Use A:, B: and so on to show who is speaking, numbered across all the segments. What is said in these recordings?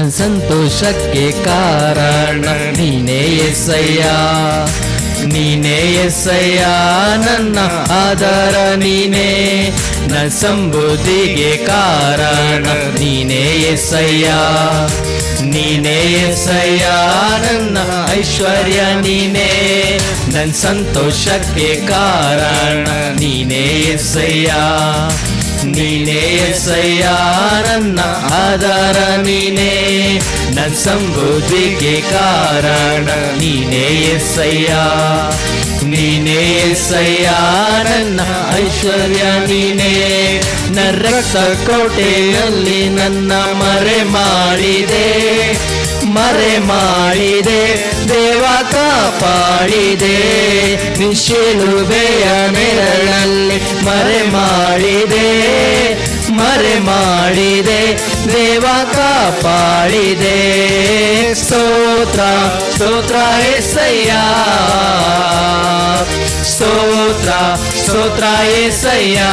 A: ನನ್ನ ಸಂತೋಷಕ್ಕೆ ಕಾರಣ ನೀನೇ ಎಸ್ಸಯ್ಯ ನೀನೇ ಎಸ್ಸಯ್ಯ ನನ್ನ ಆಧಾರ ನೀನೇ ನನ್ನ ಸಂಬುದ್ಧಿಗೆ ಕಾರಣ ನೀನೇ ಎಸ್ಸಯ್ಯ ನೀನೇ ಎಸ್ಸಯ್ಯ ನನ್ನ ಐಶ್ವರ್ಯ ನೀನೇ ನನ್ನ ಸಂತೋಷಕ್ಕೆ ಕಾರಣ ನೀನೇ ಎಸ್ಸಯ್ಯ ನೀನೇ ಎಸ್ಸಯ್ಯ ನನ್ನ ಆಧಾರ, ನೀನೇ ನನ್ನ ಸಮೃದ್ಧಿಗೆ ಕಾರಣ. ನೀನೇ ಎಸ್ಸಯ್ಯ ನೀನೇ ಎಸ್ಸಯ್ಯ ನನ್ನ ಐಶ್ವರ್ಯ, ನೀನೇ ನನ್ನ ಕೋಟೆಯಲ್ಲಿ ನನ್ನ ಮರೆ ಮಾಡಿದೆ. ಮರೆ ಮಾಡಿದೆ, ದೇವ ಕಾಪಾಡಿದೆ. ನಿಶಿಲುಬೆಯ ನೆರಳಲ್ಲಿ పాడిదే. స్తోత్ర స్తోత్ర ఎస్సయ్యా స్తోత్ర స్తోత్ర ఎస్సయ్యా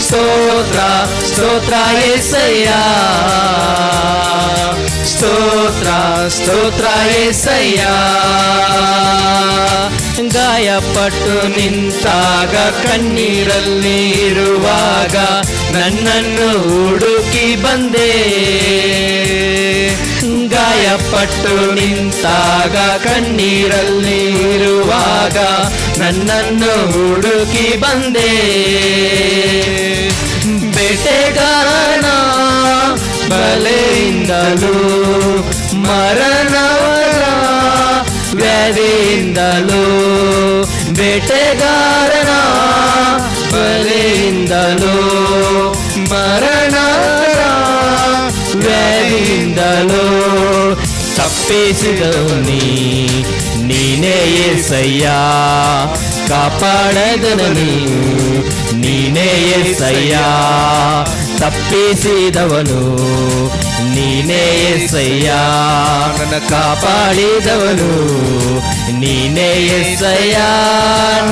A: స్తోత్ర స్తోత్ర ఎస్సయ్యా స్తోత్ర స్తోత్ర ఎస్సయ్యా ಗಾಯಪಟ್ಟು ನಿಂತಾಗ ಕಣ್ಣೀರಲ್ಲಿ ಇರುವಾಗ ನನ್ನನ್ನು ಹುಡುಕಿ ಬಂದೆ. ಗಾಯಪಟ್ಟು ನಿಂತಾಗ ಕಣ್ಣೀರಲ್ಲಿ ಇರುವಾಗ ನನ್ನನ್ನು ಹುಡುಕಿ ಬಂದೆ. ಬೇಟೆಗಾರನ ಬಲೆಯಿಂದಲೂ ಮರಣವರ ವ್ಯಾಧಿಯಿಂದಲೂ ಬೇಟೆಗಾರನ ಬಲೆಯಿಂದಲೂ ಮರಣವರ ವ್ಯಾಧಿಯಿಂದಲೂ ತಪ್ಪಿಸಿದವು ನೀ ನೀನೇ ಎಸಯ್ಯ ಕಾಪಾಡದನು ನೀ ನೀನೇ ಎಸಯ್ಯ ತಪ್ಪಿಸಿದವನು ನೀನೇ ನನ್ನ ಕಾಪಾಡಿದವನು. ನೀನೇ ಎಸಯ್ಯ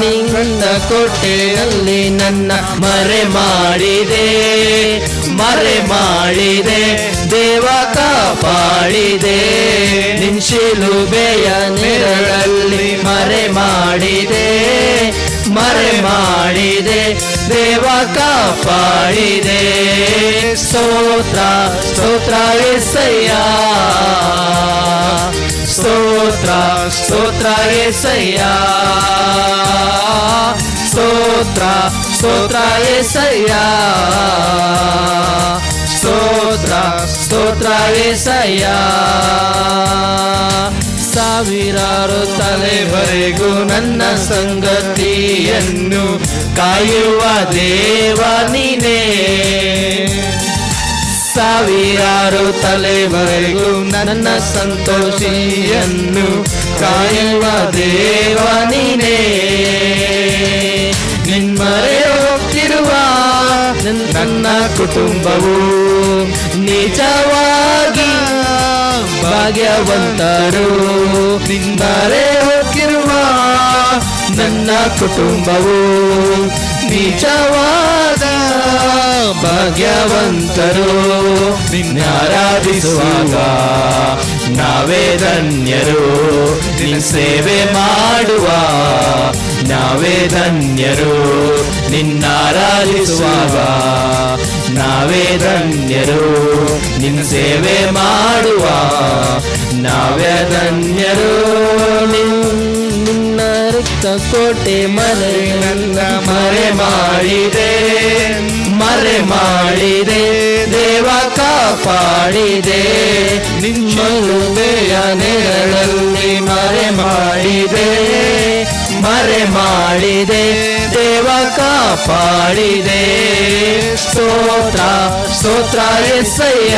A: ನಿನ್ನ ಕೊಟ್ಟೆಯಲ್ಲಿ ನನ್ನ ಮರೆ ಮಾಡಿದೆ. ಮರೆ ಮಾಡಿದೆ. ದೇವ ಕಾಪಾಡಿದೆ. ನಿನ್ಶಿಲುಬೆಯ ನೆರಳಲ್ಲಿ ಮರೆ ಮಾಡಿದೆ. ಮರೆ ಮಾಡಿದೆ. ದೇವ ಕಾಪಾಡಿದೆ ಸ್ತೋತ್ರ ಸ್ತೋತ್ರ ಎಸಯ್ಯ ಸ್ತೋತ್ರ ಸ್ತೋತ್ರ ಎಸಯ್ಯ ಸ್ತೋತ್ರ ಸ್ತೋತ್ರ ಎಸಯ್ಯ ಸ್ತೋತ್ರ ಸ್ತೋತ್ರ ಎಸಯ್ಯ ಸಾವಿರಾರು ತಲೆವರೆಗೂ ನನ್ನ ಸಂಗತಿಯನ್ನು ಕಾಯುವ ದೇವ ನೀನೇ. ಸಾವಿರಾರು ತಲೆವರೆಗೂ ನನ್ನ ಸಂತೋಷಿಯನ್ನು ಕಾಯುವ ದೇವ ನೀನೇ. ನಿನ್ಮರೆ ಹೋಗ್ತಿರುವ ನನ್ನ ಕುಟುಂಬವು ನಿಜವಾಗಿ ಭಾಗ್ಯವಂತರು. ನಿನ್ನರೆ ಹೋಗಿರುವ ನನ್ನ ಕುಟುಂಬವು ನಿಜವಾದ ಭಾಗ್ಯವಂತರು. ನಿನ್ನ ಆರಾಧಿಸುವಾಗ ನಾವೇ ಧನ್ಯರು. ನಿನ್ನ ಸೇವೆ ಮಾಡುವ ನಾವೇ ಧನ್ಯರು. ನಿನ್ನ ಆರಾಧಿಸುವಾಗ ನಾವೇ ಧನ್ಯರು. ನಿನ್ನ ಸೇವೆ ಮಾಡುವ ನಾವೇ ಧನ್ಯರು. ರಕ್ತ ಕೋಟೆ ಮರೆ ನನ್ನ ಮರೆ ಮಾಡಿದೆ ಮರೆ ಮಾಡಿದೆ ದೇವ ಕಾಪಾಡಿದೆ ನಿಮ್ಮಲುಬೆಯ ನೆರಳಲ್ಲಿ ಮರೆ ಮಾಡಿದೆ ಮರೆ ಮಾಡಿದೆ ದೇವ ಕಾಪಾಡಿದೆ ಸ್ತೋತ್ರ ಸ್ತೋತ್ರ ಎಸಯ್ಯ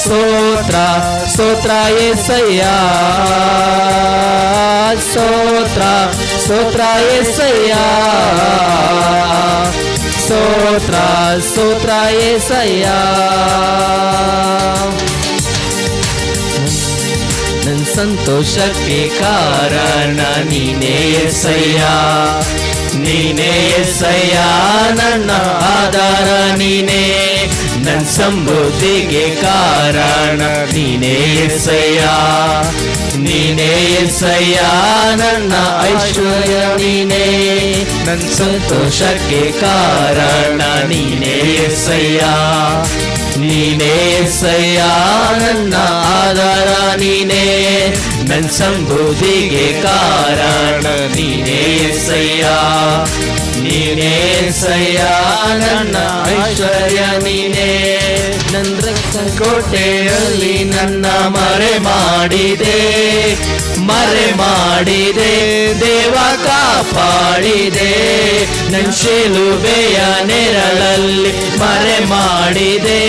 A: ಸ್ತೋತ್ರ ಸ್ತೋತ್ರ ಎಸಯ್ಯ ಸ್ತೋತ್ರ ಸ್ತೋತ್ರ ಎಸಯ್ಯ ಸ್ತೋತ್ರ ಸ್ತೋತ್ರ ಎಸಯ್ಯ ನನ್ನ ಸಂತೋಷಕ್ಕೆ ಕಾರಣ ನೀನೇ ಎಸಯ್ಯ ನೀನೇ ಎಸ್ಸಯ್ಯ ನನ್ನ ಆಧಾರ ನೀನೇ ನನ್ನ ಸಮೃದ್ಧಿಗೆ ಕಾರಣ ನೀನೇ ಎಸ್ಸಯ್ಯ ನೀನೇ ಎಸ್ಸಯ್ಯ ನನ್ನ ಐಶ್ವರ್ಯ ನೀನೇ ನನ್ನ ಸಂತೋಷಕ್ಕೆ ಕಾರಣ ನೀನೇ ಎಸ್ಸಯ್ಯ ನೀನೇ ಎಸ್ಸಯ್ಯ ನನ್ನ ಆಧಾರ ನೀನೇ ನನ್ನ ಸಮೃದ್ಧಿಗೆ ಕಾರಣ ನೀನೇ ಎಸ್ಸಯ್ಯ ನೀನೇ ಎಸ್ಸಯ್ಯ ನನ್ನ ಐಶ್ವರ್ಯ ನೀನೇ. ನನ್ನ ಕೋಟೆಯಲ್ಲಿ ನನ್ನ ಮರೆ ಮಾಡಿದೆ. ಮರೆ ಮಾಡಿದೆ, ದೇವ ಕಾಪಾಡಿದೆ. ನನ್ನ ಶಿಲುಬೆಯ ನೆರಳಲ್ಲಿ ಮರೆ ಮಾಡಿದೆ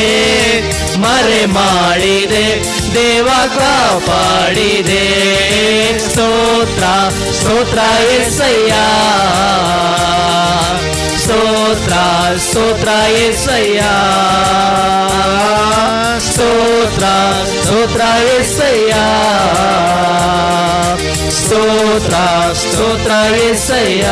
A: ಮರೆ ಮಾಡಿದೆ. ದೇವ ಕಾಪಾಡಿದೆ ಸ್ತೋತ್ರ ಸ್ತೋತ್ರ ಎಸ್ಸಯ್ಯ ಸ್ತೋತ್ರ ಸ್ತೋತ್ರ ಎಸ್ಸಯ್ಯ ಸ್ತೋತ್ರ ಸ್ತೋತ್ರ ಎಸ್ಸಯ್ಯ ಸ್ತೋತ್ರ ಸ್ತೋತ್ರ ಎಸ್ಸಯ್ಯ